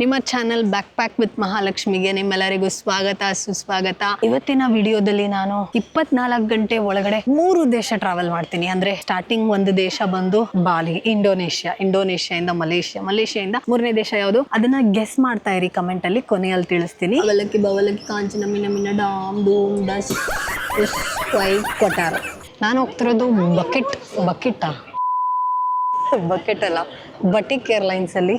ನಿಮ್ಮ channel back pack with ಮಹಾಲಕ್ಷ್ಮಿಗೆ ನಿಮ್ಮೆಲ್ಲರಿಗೂ ಸ್ವಾಗತ ಸುಸ್ವಾಗತ. ಇವತ್ತಿನ ವಿಡಿಯೋದಲ್ಲಿ ನಾನು ಇಪ್ಪತ್ನಾಲ್ಕು ಗಂಟೆ ಒಳಗಡೆ ಮೂರು ದೇಶ ಟ್ರಾವೆಲ್ ಮಾಡ್ತೀನಿ. ಅಂದ್ರೆ ಸ್ಟಾರ್ಟಿಂಗ್ ಒಂದು ದೇಶ ಬಂದು ಬಾಲಿ ಇಂಡೋನೇಷ್ಯಾ. ಇಂದ ಮಲೇಷ್ಯಾ. ಮಲೇಷ್ಯಾದಿಂದ ಮೂರನೇ ದೇಶ ಯಾವುದು? ಅದನ್ನ ಗೆಸ್ ಮಾಡ್ತಾ ಇರಿ ಕಮೆಂಟ್ ಅಲ್ಲಿ ಕೊನೆಯಲ್ಲಿ ತಿಳಿಸ್ತೀನಿ. ಅವಲಕ್ಕಿ ಬವಲಕ್ಕಿ ಕಾಂಚನ ಮಿನ ಮಿನ ಡಾಮ್ ಡೂಮ್ ಡಸ್ ಕೊಟ್ಟಾರ ನಾನು ಹೋಗ್ತಿರೋದು ಬಕೆಟ್ ಬಕೆಟಾ? ಬಕೆಟ್ ಅಲ್ಲ ಬಟಿಕ್ ಏರ್ಲೈನ್ಸ್ ಅಲ್ಲಿ.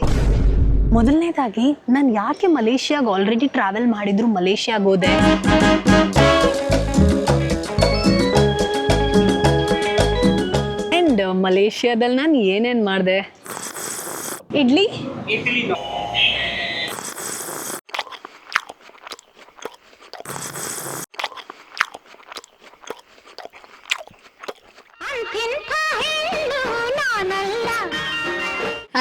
ಮೊದಲನೇದಾಗಿ, ನಾನು ಯಾಕೆ ಮಲೇಷಿಯಾಗ ಆಲ್ರೆಡಿ ಟ್ರಾವೆಲ್ ಮಾಡಿದ್ರು ಮಲೇಷಿಯಾಗ ಹೋದೆ? ಅಂಡ್ ಮಲೇಷ್ಯಾದಲ್ಲಿ ನಾನು ಏನೇನು ಮಾಡಿದೆ? ಇಡ್ಲಿ?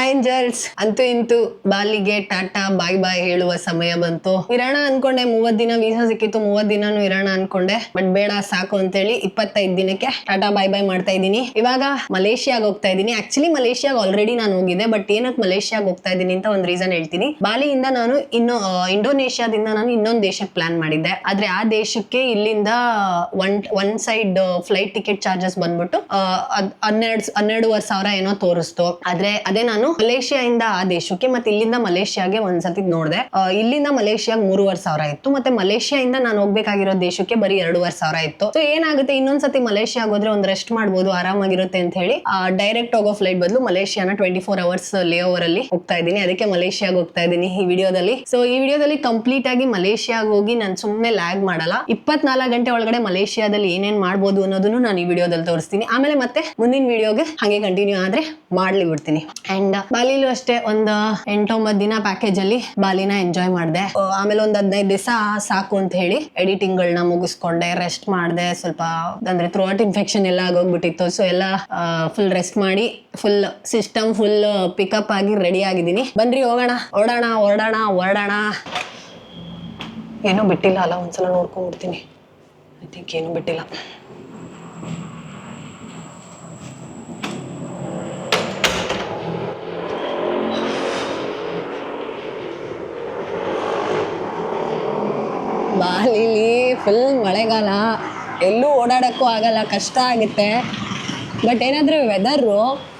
ಏಂಜಲ್ಸ್ ಅಂತೂ ಇಂತೂ ಬಾಲಿಗೆ ಟಾಟಾ ಬಾಯ್ ಬಾಯ್ ಹೇಳುವ ಸಮಯ ಬಂತು. ಇರೋಣ ಅನ್ಕೊಂಡೆ ಮೂವತ್ ದಿನ ವೀಸಾ ಸಿಕ್ಕಿತ್ತು ಮೂವತ್ ದಿನಾನು ಇರೋಣ ಅನ್ಕೊಂಡೆ. ಬಟ್ ಬೇಡ, ಸಾಕು ಅಂತೇಳಿ ಇಪ್ಪತ್ತೈದು ದಿನಕ್ಕೆ ಟಾಟಾ ಬಾಯ್ ಬಾಯ್ ಮಾಡ್ತಾ ಇದ್ದೀನಿ. ಇವಾಗ ಮಲೇಷಿಯಾಗ ಹೋಗ್ತಾ ಇದ್ದೀನಿ. ಆಕ್ಚುಲಿ ಮಲೇಷಿಯಾಗ ಆಲ್ರೆಡಿ ನಾನು ಹೋಗಿದ್ದೆ ಬಟ್ ಏನಕ್ಕೆ ಮಲೇಷಿಯಾಗ ಹೋಗ್ತಾ ಇದ್ದೀನಿ ಅಂತ ಒಂದು ರೀಸನ್ ಹೇಳ್ತೀನಿ. ಬಾಲಿಯಿಂದ ನಾನು ಇನ್ನು ಇಂಡೋನೇಷ್ಯಾದಿಂದ ನಾನು ಇನ್ನೊಂದು ದೇಶಕ್ಕೆ ಪ್ಲಾನ್ ಮಾಡಿದ್ದೆ. ಆದ್ರೆ ಆ ದೇಶಕ್ಕೆ ಇಲ್ಲಿಂದ one one side flight ticket charges ಬಂದ್ಬಿಟ್ಟು ಹನ್ನೆರಡು, ಹನ್ನೆರಡುವರೆ ಸಾವಿರ ಏನೋ ತೋರಿಸ್ತು. ಆದ್ರೆ ಅದೇ ನಾನು ಮಲೇಷ್ಯಾದಿಂದ ಆ ದೇಶಕ್ಕೆ ಮತ್ತೆ ಇಲ್ಲಿಂದ ಮಲೇಷಿಯಾಗೆ ಒಂದ್ಸತಿ ನೋಡಿದೆ. ಇಲ್ಲಿಂದ ಮಲೇಷಿಯಾಗ ಮೂರುವರೆ ಸಾವಿರ ಇತ್ತು. ಮತ್ತೆ ಮಲೇಷ್ಯಾದಿಂದ ನಾನು ಹೋಗ್ಬೇಕಾಗಿರೋ ದೇಶಕ್ಕೆ ಬರೀ ಎರಡೂವರೆ ಸಾವಿರ ಇತ್ತು. ಸೊ ಏನಾಗುತ್ತೆ? ಇನ್ನೊಂದ್ಸತಿ ಮಲೇಷಿಯಾಗ ಹೋದ್ರೆ ಒಂದ್ ರೆಸ್ಟ್ ಮಾಡ್ಬೋದು, ಆರಾಮಾಗಿರುತ್ತೆ ಅಂತ ಹೇಳಿ ಡೈರೆಕ್ಟ್ ಹೋಗೋ ಫ್ಲೈಟ್ ಬದಲು ಮಲೇಷಿಯಾನ twenty four hours layover ಅಲ್ಲಿ ಹೋಗ್ತಾ ಇದ್ದೀನಿ. ಅದಕ್ಕೆ ಮಲೇಷಿಯಾಗ ಹೋಗ್ತಾ ಇದ್ದೀನಿ ಈ ವಿಡಿಯೋದಲ್ಲಿ. ಸೊ ಈ ವಿಡಿಯೋದಲ್ಲಿ ಕಂಪ್ಲೀಟ್ ಆಗಿ ಮಲೇಷಿಯಾಗ ಹೋಗಿ ನಾನು ಸುಮ್ಮನೆ ಲ್ಯಾಗ್ ಮಾಡಲ್ಲ. ಇಪ್ಪತ್ನಾಲ್ಕು ಗಂಟೆ ಒಳಗಡೆ ಮಲೇಷಿಯಾದಲ್ಲಿ ಏನೇನ್ ಮಾಡ್ಬೋದು ಅನ್ನೋದನ್ನು ನಾನು ಈ ವಿಡಿಯೋದಲ್ಲಿ ತೋರಿಸ್ತೀನಿ. ಆಮೇಲೆ ಮತ್ತೆ ಮುಂದಿನ ವಿಡಿಯೋಗೆ ಹಾಗೆ ಕಂಟಿನ್ಯೂ ಆದ್ರೆ ಮಾಡ್ಲಿ ಬಿಡ್ತೀನಿ. ಅಂಡ್ ಬಾಲಿಲೂ ಅಷ್ಟೇ ಒಂದು ಎಂಟೊಂಬತ್ತು ದಿನ ಪ್ಯಾಕೇಜ್ ಅಲ್ಲಿ ಬಾಲಿನ ಎಂಜಾಯ್ ಮಾಡಿದೆ. ಆಮೇಲೆ ಒಂದ್ ಹದಿನೈದು ದಿವಸ ಸಾಕು ಅಂತ ಹೇಳಿ ಎಡಿಟಿಂಗ್ ಗಳನ್ನ ಮುಗಿಸ್ಕೊಂಡೆ ರೆಸ್ಟ್ ಮಾಡಿದೆ. ಸ್ವಲ್ಪ ಅಂದ್ರೆ ಥ್ರೋಟ್ ಇನ್ಫೆಕ್ಷನ್ ಎಲ್ಲ ಆಗೋಗ್ಬಿಟ್ಟಿತ್ತು. ಸೊ ಎಲ್ಲ ಫುಲ್ ರೆಸ್ಟ್ ಮಾಡಿ ಫುಲ್ ಸಿಸ್ಟಮ್ ಫುಲ್ ಪಿಕಪ್ ಆಗಿ ರೆಡಿ ಆಗಿದ್ದೀನಿ. ಬನ್ರಿ, ಹೋಗೋಣ. ಓಡೋಣ ಓಡೋಣ ಓಡೋಣ. ಏನೂ ಬಿಟ್ಟಿಲ್ಲ ಅಲ್ಲ, ಒಂದ್ಸಲ ನೋಡ್ಕೊಂಡ್ಬಿಡ್ತೀನಿ. ಐ ಥಿಂಕ್ ಏನೂ ಬಿಟ್ಟಿಲ್ಲ ಬಾಲಿಲಿ ಫುಲ್ ಮಳೆಗಾಲ. ಎಲ್ಲೂ ಓಡಾಡೋಕ್ಕೂ ಆಗಲ್ಲ ಕಷ್ಟ ಆಗುತ್ತೆ. ಬಟ್ ಏನಾದರೂ ವೆದರು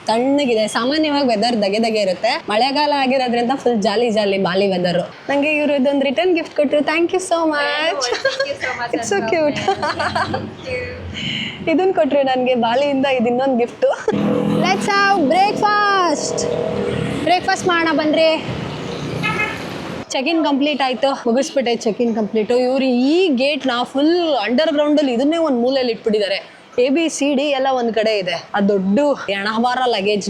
ತಣ್ಣಗಿದೆ ಸಾಮಾನ್ಯವಾಗಿ ವೆದರ್ ದಗೆ ದಗೆ ಇರುತ್ತೆ. ಮಳೆಗಾಲ ಆಗಿರೋದ್ರಿಂದ ಫುಲ್ ಜಾಲಿ ಜಾಲಿ ಬಾಲಿ ವೆದರು ನನಗೆ ಇವರು ಇದೊಂದು ರಿಟರ್ನ್ ಗಿಫ್ಟ್ ಕೊಟ್ಟರು thank you so much it's so cute ಇದನ್ನು ಕೊಟ್ಟರು ನನಗೆ ಬಾಲಿಯಿಂದ ಇದು ಇನ್ನೊಂದು gift let's have breakfast breakfast ಮಾಡೋಣ ಬನ್ರಿ. ಚೆಕ್ ಇನ್ ಕಂಪ್ಲೀಟ್ ಆಯ್ತು. ಮುಗಿಸ್ಬಿಟ್ಟೆ ಚೆಕ್ ಇನ್ ಕಂಪ್ಲೀಟು ಇವ್ರು ಈ ಗೇಟ್ನ ಫುಲ್ ಅಂಡರ್ ಗ್ರೌಂಡಲ್ಲಿ ಇದನ್ನೇ ಒಂದು ಮೂಲೆಯಲ್ಲಿ ಇಟ್ಬಿಟ್ಟಿದ್ದಾರೆ ಎ ಬಿ ಸಿ ಡಿ ಎಲ್ಲ ಒಂದ್ ಕಡೆ ಇದೆ. ಆ ದೊಡ್ಡ ಎಣಬಾರ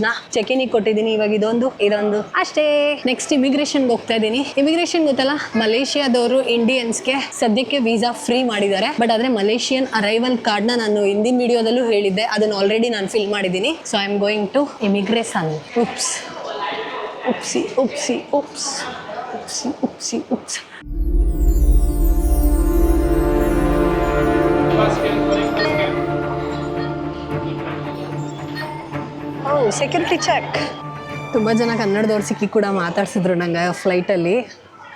ನ ಚೆಕ್ ಇನ್ ಕೊಟ್ಟಿದ್ದೀನಿ ಇವಾಗ ಇದೊಂದು ಇದೊಂದು. ಅಷ್ಟೇ. ನೆಕ್ಸ್ಟ್ ಇಮಿಗ್ರೇಷನ್ಗೆ ಹೋಗ್ತಾ ಇದ್ದೀನಿ. ಇಮಿಗ್ರೇಷನ್ ಗೊತ್ತಲ್ಲ, ಮಲೇಷಿಯಾದವರು ಇಂಡಿಯನ್ಸ್ಗೆ ಸದ್ಯಕ್ಕೆ ವೀಸಾ ಫ್ರೀ ಮಾಡಿದ್ದಾರೆ. ಬಟ್ ಆದ್ರೆ ಮಲೇಷಿಯನ್ ಅರೈವಲ್ ಕಾರ್ಡ್ನ ನಾನು ಹಿಂದಿನ ವಿಡಿಯೋದಲ್ಲೂ ಹೇಳಿದ್ದೆ. ಅದನ್ನ ಆಲ್ರೆಡಿ ನಾನು ಫಿಲ್ ಮಾಡಿದ್ದೀನಿ. So I am going to immigration oops oopsie oopsie oops oopsie oops oh security check ತುಂಬ ಜನ ಕನ್ನಡದವ್ರು ಸಿಕ್ಕಿ ಕೂಡ ಮಾತಾಡ್ಸಿದ್ರು ನಂಗೆ ಫ್ಲೈಟಲ್ಲಿ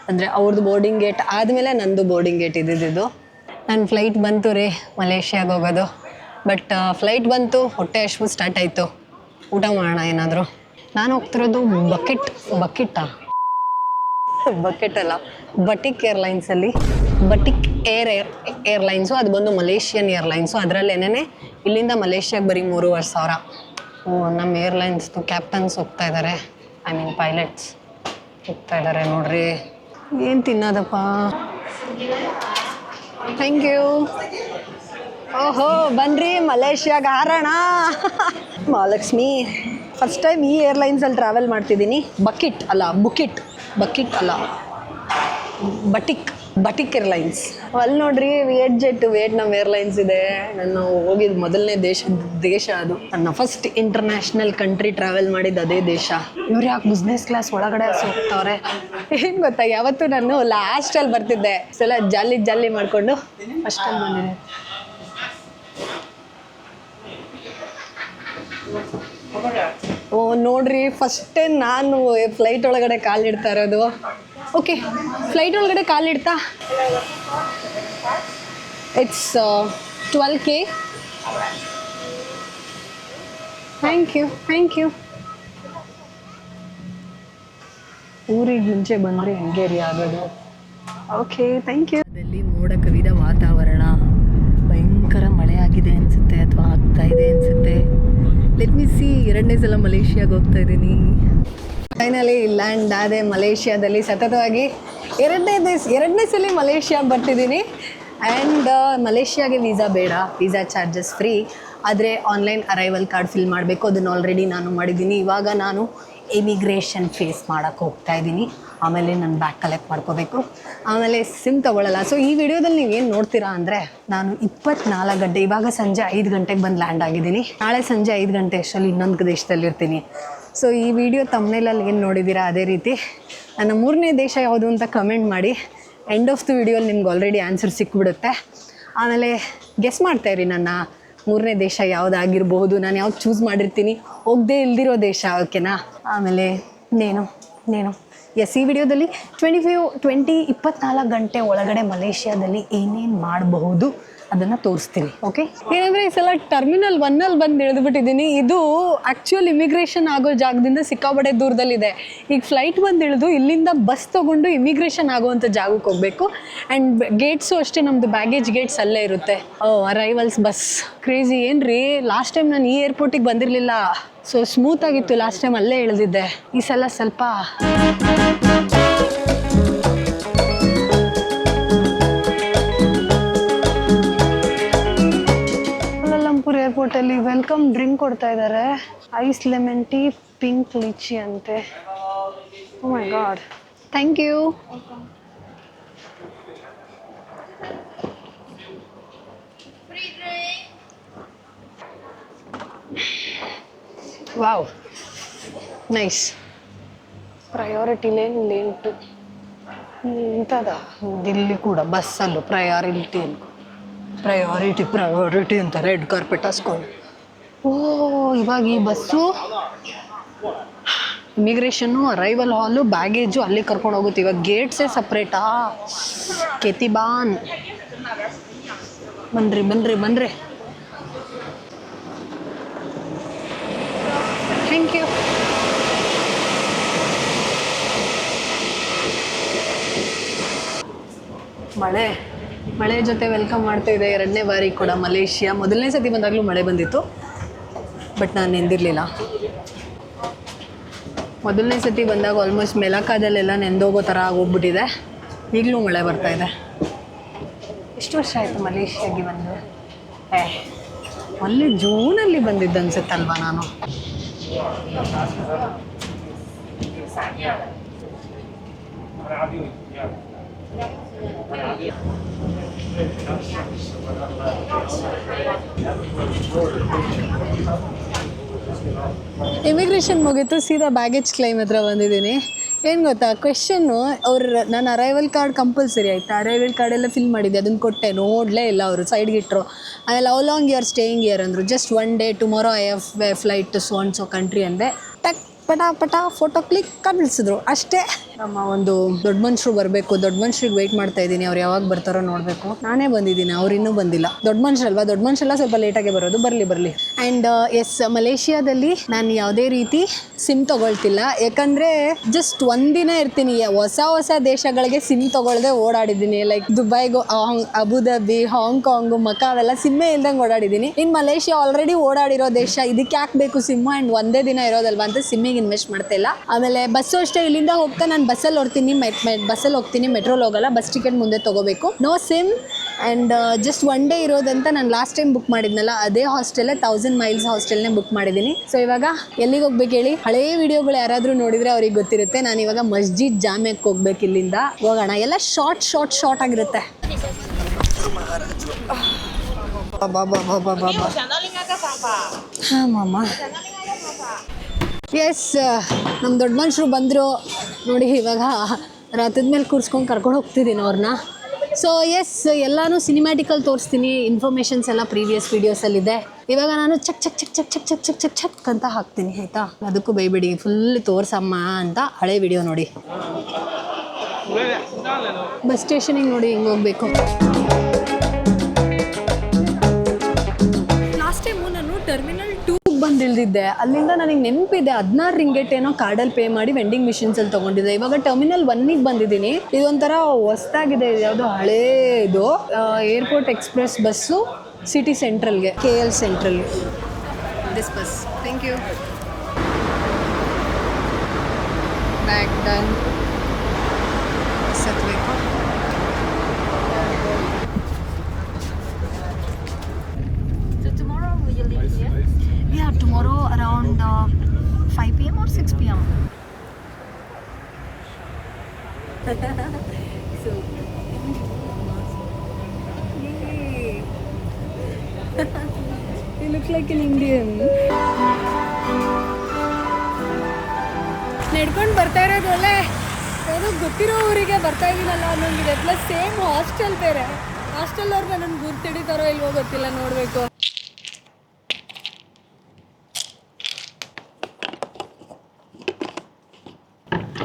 ಅಂದರೆ ಅವ್ರದ್ದು ಬೋರ್ಡಿಂಗ್ ಗೇಟ್ ಆದಮೇಲೆ ನಂದು ಬೋರ್ಡಿಂಗ್ ಗೇಟ್ ಇದ್ದಿದ್ದು ನನ್ನ ಫ್ಲೈಟ್ ಬಂತು ರೀ, ಮಲೇಷ್ಯಾಗೆ ಹೋಗೋದು. ಬಟ್ ಫ್ಲೈಟ್ ಬಂತು, ಹೊಟ್ಟೆ ಅಷ್ಟು ಸ್ಟಾರ್ಟ್ ಆಯಿತು. ಊಟ ಮಾಡೋಣ ಏನಾದರೂ. ನಾನು ಹೋಗ್ತಿರೋದು ಬಕೆಟ್ ಬಕೆಟಾ ಬಕೆಟ್ ಅಲ್ಲ. ಬಟಿಕ್ ಏರ್ಲೈನ್ಸಲ್ಲಿ ಬಟಿಕ್ ಏರ್ ಏರ್ ಏರ್ಲೈನ್ಸು ಅದು ಬಂದು ಮಲೇಷಿಯನ್ ಏರ್ಲೈನ್ಸು ಅದರಲ್ಲೇನೆ ಇಲ್ಲಿಂದ ಮಲೇಷ್ಯಾಗೆ ಬರೀ ಮೂರುವರೆ ಸಾವಿರ. ಓ ನಮ್ಮ ಏರ್ಲೈನ್ಸ್ದು ಕ್ಯಾಪ್ಟನ್ಸ್ ಹೋಗ್ತಾ ಇದ್ದಾರೆ ಐ ಮೀನ್ ಪೈಲಟ್ಸ್ ಹೋಗ್ತಾ ಇದ್ದಾರೆ ನೋಡ್ರಿ. ಏನು ತಿನ್ನೋದಪ್ಪ? ಥ್ಯಾಂಕ್ ಯು ಓಹೋ, ಬನ್ರಿ ಮಲೇಷ್ಯಾಗ ಹಾರೋಣ. ಮಹಾಲಕ್ಷ್ಮಿ ಫಸ್ಟ್ ಟೈಮ್ ಈ ಏರ್ಲೈನ್ಸಲ್ಲಿ ಟ್ರಾವೆಲ್ ಮಾಡ್ತಿದ್ದೀನಿ. ಬಕೆಟ್ ಅಲ್ಲ ಬುಕಿಟ್ ಬಕಿಟ್ ಅಲ್ಲ ಬಟಿಕ್ ಬಟಿಕ್ ಏರ್ಲೈನ್ಸ್. ಅಲ್ಲಿ ನೋಡ್ರಿ ವಿಯೆಟ್ ಜೆಟ್ ವಿಯೆಟ್ನಾಮ್ ಏರ್ಲೈನ್ಸ್ ಇದೆ. ನಾನು ಹೋಗಿದ್ದು ಮೊದಲನೇ ದೇಶ ದೇಶ ಅದು. ನನ್ನ ಫಸ್ಟ್ ಇಂಟರ್ನ್ಯಾಷನಲ್ ಕಂಟ್ರಿ ಟ್ರಾವೆಲ್ ಮಾಡಿದ್ದು ಅದೇ ದೇಶ. ಇವ್ರು ಯಾಕೆ ಬಿಸ್ನೆಸ್ ಕ್ಲಾಸ್ ಒಳಗಡೆ ಹೋಗ್ತಾವ್ರೆ? ಏನು ಗೊತ್ತಾ ಯಾವತ್ತು ನಾನು ಲಾಸ್ಟಲ್ಲಿ ಬರ್ತಿದ್ದೆ. ಸಲ ಜಾಲಿ ಜಾಲಿ ಮಾಡಿಕೊಂಡು ಫಸ್ಟಲ್ಲಿ ಬಂದಿದೆ ಓ ನೋಡ್ರಿ ಫಸ್ಟೇ ನಾನು ಫ್ಲೈಟ್ ಒಳಗಡೆ ಕಾಲಿಡ್ತಾ ಇರೋದು. ಓಕೆ ಫ್ಲೈಟ್ ಒಳಗಡೆ ಕಾಲಿಡ್ತಾ it's twelve K thank you thank you ಊರಿಗೆ ಮುಂಚೆ ಬಂದರೆ ಹೆಂಗೆ ರೀ ಆಗೋದು. ಓಕೆ ಥ್ಯಾಂಕ್ ಯು ಬೆಲ್ಲಿ ಮೋಡ ಕವಿದ ವಾತಾವರಣ ಭಯಂಕರ ಮಳೆ ಆಗಿದೆ ಅನ್ಸುತ್ತೆ ಅಥವಾ ಆಗ್ತಾ ಇದೆ ಅನ್ಸುತ್ತೆ ಲೆಟ್ ಮಿ ಸಿ ಎರಡನೇ ಸಲ ಮಲೇಷಿಯಾಗೆ ಹೋಗ್ತಾ ಇದ್ದೀನಿ. ಫೈನಲಿ ಲ್ಯಾಂಡ್ ಆದೆ ಮಲೇಷ್ಯಾದಲ್ಲಿ ಸತತವಾಗಿ ಎರಡನೇ ದಿವಸ, ಎರಡನೇ ಸಲ ಮಲೇಷ್ಯಾಗೆ ಬರ್ತಿದ್ದೀನಿ. ಆ್ಯಂಡ್ ಮಲೇಷ್ಯಾಗೆ ವೀಸಾ ಬೇಡ ವೀಸಾ ಚಾರ್ಜಸ್ ಫ್ರೀ ಆದರೆ ಆನ್ಲೈನ್ ಅರೈವಲ್ ಕಾರ್ಡ್ ಫಿಲ್ ಮಾಡಬೇಕು, ಅದನ್ನು ಆಲ್ರೆಡಿ ನಾನು ಮಾಡಿದ್ದೀನಿ. ಇವಾಗ ನಾನು ಇಮಿಗ್ರೇಷನ್ ಫೇಸ್ ಮಾಡೋಕ್ಕೆ ಹೋಗ್ತಾ ಇದ್ದೀನಿ. ಆಮೇಲೆ ನನ್ನ ಬ್ಯಾಗ್ ಕಲೆಕ್ಟ್ ಮಾಡ್ಕೋಬೇಕು. ಆಮೇಲೆ ಸಿಮ್ ತಗೊಳ್ಳಲ್ಲ ಸೊ ಈ ವಿಡಿಯೋದಲ್ಲಿ ನೀವು ಏನು ನೋಡ್ತೀರಾ ಅಂದರೆ, ನಾನು ಇಪ್ಪತ್ನಾಲ್ಕು ಗಂಟೆ, ಇವಾಗ ಸಂಜೆ ಐದು ಗಂಟೆಗೆ ಬಂದು ಲ್ಯಾಂಡ್ ಆಗಿದ್ದೀನಿ. ನಾಳೆ ಸಂಜೆ ಐದು ಗಂಟೆ ಅಷ್ಟರಲ್ಲಿ ಇನ್ನೊಂದು ದೇಶದಲ್ಲಿರ್ತೀನಿ. ಸೊ ಈ ವಿಡಿಯೋ ತಮ್ಮನೇಲಲ್ಲಿ ಏನು ನೋಡಿದ್ದೀರಾ ಅದೇ ರೀತಿ. ನನ್ನ ಮೂರನೇ ದೇಶ ಯಾವುದು ಅಂತ ಕಮೆಂಟ್ ಮಾಡಿ. ಎಂಡ್ ಆಫ್ ದ ವಿಡಿಯೋಲಿ ನಿಮ್ಗೆ ಆಲ್ರೆಡಿ ಆನ್ಸರ್ ಸಿಕ್ಬಿಡುತ್ತೆ. ಆಮೇಲೆ ಗೆಸ್ ಮಾಡ್ತಾಯಿರಿ ನನ್ನ ಮೂರನೇ ದೇಶ ಯಾವುದಾಗಿರ್ಬೋದು ನಾನು ಯಾವ್ದು ಚೂಸ್ ಮಾಡಿರ್ತೀನಿ. ಹೋಗದೆ ಇಲ್ದಿರೋ ದೇಶ ಓಕೆನಾ ಆಮೇಲೆ, ನೇನು ನೇನು. ಎಸ್ ಈ ವಿಡಿಯೋದಲ್ಲಿ ಟ್ವೆಂಟಿ ಫೈವ್ ಟ್ವೆಂಟಿ ಇಪ್ಪತ್ನಾಲ್ಕು ಗಂಟೆ ಒಳಗಡೆ ಮಲೇಷ್ಯಾದಲ್ಲಿ ಏನೇನು ಮಾಡಬಹುದು? ಅದನ್ನು ತೋರಿಸ್ತೀನಿ ಓಕೆ ಏನಂದರೆ ಈ ಸಲ ಟರ್ಮಿನಲ್ ಒನ್ನಲ್ಲಿ ಬಂದು ಇಳಿದ್ಬಿಟ್ಟಿದ್ದೀನಿ ಇದು ಆ್ಯಕ್ಚುಯಲ್ ಇಮಿಗ್ರೇಷನ್ ಆಗೋ ಜಾಗದಿಂದ ಸಿಕ್ಕಾಬಡೆ ದೂರದಲ್ಲಿದೆ. ಈಗ ಫ್ಲೈಟ್ ಬಂದು ಇಳಿದು ಇಲ್ಲಿಂದ ಬಸ್ ತಗೊಂಡು ಇಮಿಗ್ರೇಷನ್ ಆಗುವಂಥ ಜಾಗಕ್ಕೆ ಹೋಗಬೇಕು. ಆ್ಯಂಡ್ ಗೇಟ್ಸು ಅಷ್ಟೇ, ನಮ್ದು ಬ್ಯಾಗೇಜ್ ಗೇಟ್ಸ್ ಅಲ್ಲೇ ಇರುತ್ತೆ. ಓ ಅರೈವಲ್ಸ್ ಬಸ್ ಕ್ರೇಜಿ ಏನು ರೀ ಲಾಸ್ಟ್ ಟೈಮ್ ನಾನು ಈ ಏರ್ಪೋರ್ಟಿಗೆ ಬಂದಿರಲಿಲ್ಲ. ಸೊ ಸ್ಮೂತ್ ಆಗಿತ್ತು ಲಾಸ್ಟ್ ಟೈಮ್ ಅಲ್ಲೇ ಇಳಿದಿದ್ದೆ. ಈ ಸಲ ಸ್ವಲ್ಪ ಏರ್ಪೋರ್ಟಲ್ಲಿ ವೆಲ್ಕಮ್ ಡ್ರಿಂಕ್ ಕೊಡ್ತಾ ಇದ್ದಾರೆ ice lemon tea, pink lychee ಅಂತೆ. My god thank you wow nice priority lane lane too ಇಂಥದ ಇಲ್ಲಿ ಕೂಡ ಬಸ್ಸಲ್ಲೂ ಪ್ರಯಾರಿಟಿ ಪ್ರಯಾರಿಟಿ ಪ್ರಯಾರಿಟಿ ಅಂತ ರೆಡ್ ಕಾರ್ಪೆಟ್ ಹಾಸ್ಕೊಂಡು. ಓ, ಇವಾಗ ಈ bus? Immigration arrival hall baggage ಅಲ್ಲಿ ಕರ್ಕೊಂಡು ಹೋಗುತ್ತೆ. ಇವಾಗ ಗೇಟ್ಸೇ ಸಪ್ರೇಟಾ ಕೆತಿಬಾನ್ ಬನ್ರಿ ಬನ್ರಿ ಬನ್ರಿ. ಥ್ಯಾಂಕ್ ಯು ಮಳೆ. ಮಳೆ ಜೊತೆ ವೆಲ್ಕಮ್ ಮಾಡ್ತಾ ಇದೆ ಎರಡನೇ ಬಾರಿ ಕೂಡ ಮಲೇಷಿಯಾ. ಮೊದಲನೇ ಸತಿ ಬಂದಾಗಲೂ ಮಳೆ ಬಂದಿತ್ತು ಬಟ್ ನಾನು ನೆಂದಿರಲಿಲ್ಲ. ಮೊದಲನೇ ಸತಿ ಬಂದಾಗ ಆಲ್ಮೋಸ್ಟ್ ಮೆಲಕಾದಲ್ಲೆಲ್ಲ ನೆಂದೋಗೋ ಥರ ಆಗೋಗ್ಬಿಟ್ಟಿದೆ. ಈಗಲೂ ಮಳೆ ಬರ್ತಾ ಇದೆ. ಎಷ್ಟು ವರ್ಷ ಆಯಿತು ಮಲೇಷಿಯಾಗೆ ಬಂದು? ಏ ಅಲ್ಲಿ ಜೂನಲ್ಲಿ ಬಂದಿದ್ದು ಅನ್ಸುತ್ತಲ್ವಾ ನಾನು? ಇಮಿಗ್ರೇಷನ್ ಮುಗೀತು, ಸೀದಾ ಬ್ಯಾಗೇಜ್ ಕ್ಲೈಮ್ ಹತ್ರ ಬಂದಿದ್ದೀನಿ. ಏನು ಗೊತ್ತಾ ಕ್ವೆಶನ್ನು ಅವ್ರ ನನ್ನ ಅರೈವಲ್ ಕಾರ್ಡ್ ಕಂಪಲ್ಸರಿ ಆಯಿತಾ? ಅರೈವಲ್ ಕಾರ್ಡ್ ಎಲ್ಲ ಫಿಲ್ ಮಾಡಿದ್ದೆ ಅದನ್ನು ಕೊಟ್ಟೆ, ನೋಡಲೇ ಇಲ್ಲ ಅವರು ಸೈಡ್ಗೆ ಇಟ್ಟರು ಆಮೇಲೆ how long you are staying here ಅಂದರು just one day tomorrow I have flight to some so country ಅಂದೆ. ಪಟ ಪಟ ಫೋಟೋ ಕ್ಲಿಕ್ ಕಳಿಸಿದ್ರು ಅಷ್ಟೇ. ನಮ್ಮ ಒಂದು ದೊಡ್ಡ ಮನುಷ್ಯರು ಬರಬೇಕು. ದೊಡ್ಡ ಮನುಷ್ಯರಿಗೆ ವೆಯ್ಟ್ ಮಾಡ್ತಾ ಇದ್ದೀನಿ. ಅವ್ರು ಯಾವಾಗ ಬರ್ತಾರೋ ನೋಡಬೇಕು. ನಾನೇ ಬಂದಿದ್ದೀನಿ. ಅವ್ರು ಇನ್ನೂ ಬಂದಿಲ್ಲ. ದೊಡ್ಡ ಮನುಷ್ಯರಲ್ವಾ ದೊಡ್ಡ ಮನುಷ್ಯರೆಲ್ಲ ಸ್ವಲ್ಪ ಲೇಟಾಗೆ ಬರೋದು. ಬರಲಿ ಬರಲಿ. ಆ್ಯಂಡ್ ಎಸ್ ಮಲೇಷಿಯಾದಲ್ಲಿ ನಾನು ಯಾವುದೇ ರೀತಿ ಸಿಮ್ ತಗೊಳ್ತಿಲ್ಲ. ಯಾಕಂದರೆ ಜಸ್ಟ್ ಒಂದಿನ ಇರ್ತೀನಿ. ಹೊಸ ಹೊಸ ದೇಶಗಳಿಗೆ ಸಿಮ್ ತೊಗೊಳ್ದೆ ಓಡಾಡಿದ್ದೀನಿ. ಲೈಕ್ ದುಬೈಗು ಅಬುದಾಬಿ ಹಾಂಗ್ಕಾಂಗು ಮಕ ಅವೆಲ್ಲ ಸಿಮ್ಮೇ ಇಲ್ದಂಗೆ ಓಡಾಡಿದ್ದೀನಿ. ಇನ್ನು ಮಲೇಷಿಯಾ ಆಲ್ರೆಡಿ ಓಡಾಡಿರೋ ದೇಶ. ಇದಕ್ಕೆ ಯಾಕೆ ಬೇಕು ಆ್ಯಂಡ್ ಒಂದೇ ದಿನ ಇರೋದಲ್ವಾ ಅಂತ ಸಿಮ್ಮಿಗೆ ಇನ್ವೆಸ್ಟ್ ಮಾಡ್ತಾ ಇಲ್ಲ. ಆಮೇಲೆ ಬಸ್ಸು ಅಷ್ಟೇ ಇಲ್ಲಿಂದ ಹೋಗ್ತಾ ನಾನು ಬಸ್ಸಲ್ಲಿ ಹೊರ್ತೀನಿ ಬಸ್ಸಲ್ಲಿ ಹೋಗ್ತೀನಿ ಮೆಟ್ರೋಲ್ ಹೋಗಲ್ಲ ಬಸ್ ಟಿಕೆಟ್ ಮುಂದೆ ತಗೋಬೇಕು. No SIM and just one day ಇರೋದಂತ ನಾನು ಲಾಸ್ಟ್ ಟೈಮ್ ಬುಕ್ ಮಾಡಿದ್ನಲ್ಲ ಅದೇ ಹಾಸ್ಟೆಲ್ಲೇ ತೌಸಂಡ್ ಮೈಲ್ಸ್ ಹಾಸ್ಟೆಲ್ನೇ ಬುಕ್ ಮಾಡಿದ್ದೀನಿ ಸೊ ಇವಾಗ ಎಲ್ಲಿಗೆ ಹೋಗ್ಬೇಕು ಹೇಳಿ? ಹಳೇ ವಿಡಿಯೋಗಳು ಯಾರಾದರೂ ನೋಡಿದರೆ ಅವ್ರಿಗೆ ಗೊತ್ತಿರುತ್ತೆ ನಾನು ಇವಾಗ ಮಸ್ಜಿದ್ ಜಾಮ್ಯಕ್ಕೆ ಹೋಗ್ಬೇಕು ಇಲ್ಲಿಂದ. ಹೋಗೋಣ. ಎಲ್ಲ ಶಾರ್ಟ್ ಶಾರ್ಟ್ ಶಾರ್ಟ್ ಆಗಿರುತ್ತೆ. ಬಾಬಾ ಬಾಬಾ ಬಾಬಾ ಹಾಂ ಮಾಮ. ಎಸ್ ನಮ್ಮ ದೊಡ್ಡ ಮನುಷ್ಯರು ಬಂದರು ನೋಡಿ ಇವಾಗ ರಥದ ಮೇಲೆ ಕೂರಿಸ್ಕೊಂಡು ಕರ್ಕೊಂಡು ಹೋಗ್ತಿದ್ದೀನಿ ಅವ್ರನ್ನ ಸೊ ಎಸ್ ಎಲ್ಲಾನು ಸಿನಿಮ್ಯಾಟಿಕಲ್ ತೋರಿಸ್ತೀನಿ ಇನ್ಫಾರ್ಮೇಷನ್ಸ್ ಎಲ್ಲ ಪ್ರೀವಿಯಸ್ ವೀಡಿಯೋಸಲ್ಲಿದೆ ಇವಾಗ ನಾನು ಚಕ್ ಚಕ್ ಚಕ್ ಚಕ್ ಚಕ್ ಚಕ್ ಚಕ್ ಚಕ್ ಚಕ್ ಅಂತ ಹಾಕ್ತೀನಿ, ಆಯಿತಾ? ಅದಕ್ಕೂ ಬೈಬಿಡಿ ಫುಲ್ ತೋರಿಸಮ್ಮ ಅಂತ ಹಳೆ ವಿಡಿಯೋ ನೋಡಿ. ಬಸ್ ಸ್ಟೇಷನಿಗೆ ನೋಡಿ ಹಿಂಗೆ ಹೋಗ್ಬೇಕು. ಬಂದು ಇಳಿದಿದ್ದೆ ಅಲ್ಲಿಂದ ನನಗೆ ನೆನಪಿದೆ, ಹದಿನಾರು ರಿಂಗೆಟ್ ಏನೋ ಕಾರ್ಡಲ್ಲಿ ಪೇ ಮಾಡಿ ವೆಂಡಿಂಗ್ ಮಿಷಿನ್ಸಲ್ಲಿ ತಗೊಂಡಿದ್ದೆ. ಇವಾಗ ಟರ್ಮಿನಲ್ ಒನ್ನಿಗೆ ಬಂದಿದ್ದೀನಿ. ಇದೊಂಥರ ಹೊಸ್ದಾಗಿದೆ ಯಾವುದೋ ಹಳೇ ಇದು ಏರ್ಪೋರ್ಟ್ ಎಕ್ಸ್ಪ್ರೆಸ್ ಬಸ್ಸು ಸಿಟಿ ಸೆಂಟ್ರಲ್ಗೆ K L ಸೆಂಟ್ರಲ್ಗೆ this bus thank you back done six P M so you look like in Indian ನಡ್ಕೊಂಡು ಬರ್ತಾ ಇರೋದು ಅಲ್ಲೇ. ಏನೋ ಗೊತ್ತಿರೋ ಊರಿಗೆ ಬರ್ತಾ ಇದ್ದೀನಲ್ಲ ಅನ್ನೋಂಗಿದೆ. ಪ್ಲಸ್ ಸೇಮ್ ಹಾಸ್ಟೆಲ್ ಬೇರೆ. ಹಾಸ್ಟೆಲ್ ಅವ್ರನ್ನ ನನ್ಗೆ ಗುರ್ತಿಡಿತಾರೋ ಇಲ್ವೋ ಗೊತ್ತಿಲ್ಲ ನೋಡಬೇಕು.